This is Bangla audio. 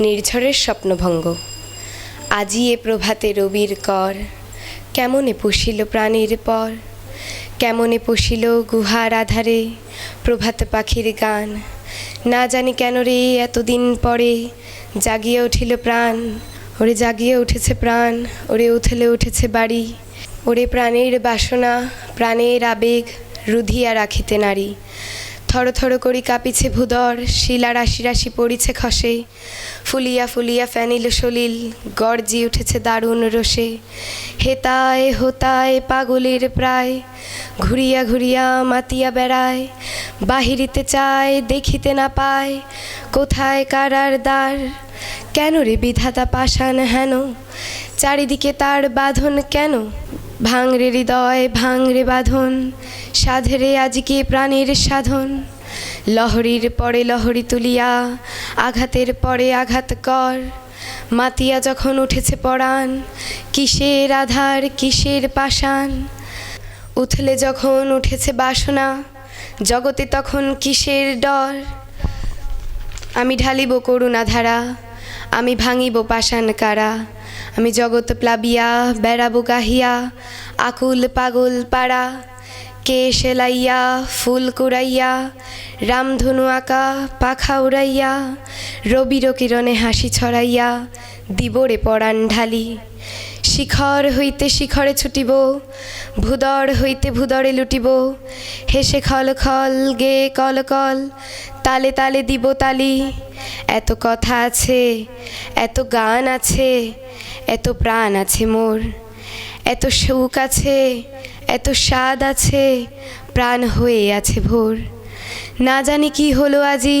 নির্ঝরের স্বপ্নভঙ্গ। আজি এ প্রভাতে রবির কর, কেমনে পশিল প্রাণীর পর? কেমনে পশিল গুহার আধারে প্রভাত পাখির গান? না জানি কেন রে এতদিন পরে জাগিয়ে উঠিল প্রাণ। ওরে জাগিয়ে উঠেছে প্রাণ, ওরে উথলে উঠেছে বাড়ি। ওরে প্রাণের বাসনা, প্রাণের আবেগ রুধিয়া রাখিতে নারী। থর থর করি কাঁপিছে ভূদর, শিলা রাশি রাশি পড়িছে খসে। ফুলিয়া ফুলিয়া ফ্যানিল সলিল, গর্জি উঠেছে দারুণ রসে হেতায় হোতায় পাগলের প্রায়, ঘুরিয়া ঘুরিয়া মাতিয়া বেড়ায়। বাহিরিতে চায়, দেখিতে না পায়, কোথায় কারার দ্বার? কেন রে বিধাতা পাষাণ হেন? চারিদিকে তার বাঁধন কেন? ভাঙরে হৃদয়, ভাঙরে বাঁধন, সাধেরে আজকে প্রাণের সাধন। লহরীর পরে লহরী তুলিয়া, আঘাতের পরে আঘাত কর। মাতিয়া যখন উঠেছে পরাণ, কিসের আধার, কিসের পাষাণ? উথলে যখন উঠেছে বাসনা, জগতে তখন কিসের ডর? আমি ঢালিব করুণা ধারা আমি ভাঙিব পাষাণ কারা। আমি জগৎ প্লাবিয়া, বেড়াবো গাহিয়া, আকুল পাগল পাড়া। কে সেলাইয়া, ফুল কুড়াইয়া রামধনু আঁকা, পাখা উড়াইয়া, রবির কিরণে হাসি ছড়াইয়া, দিবরে পরাণ ঢালি। শিখর হইতে শিখরে ছুটিব, ভূদর হইতে ভূদরে লুটিব। হেসে খল খল, গে কল কল, তালে তালে দিব তালি। এত কথা আছে, এত গান আছে, এত প্রাণ আছে মোর। এত সুখ আছে, এত স্বাদ আছে, প্রাণ হয়ে আছে ভোর। না জানি কি হলো আজি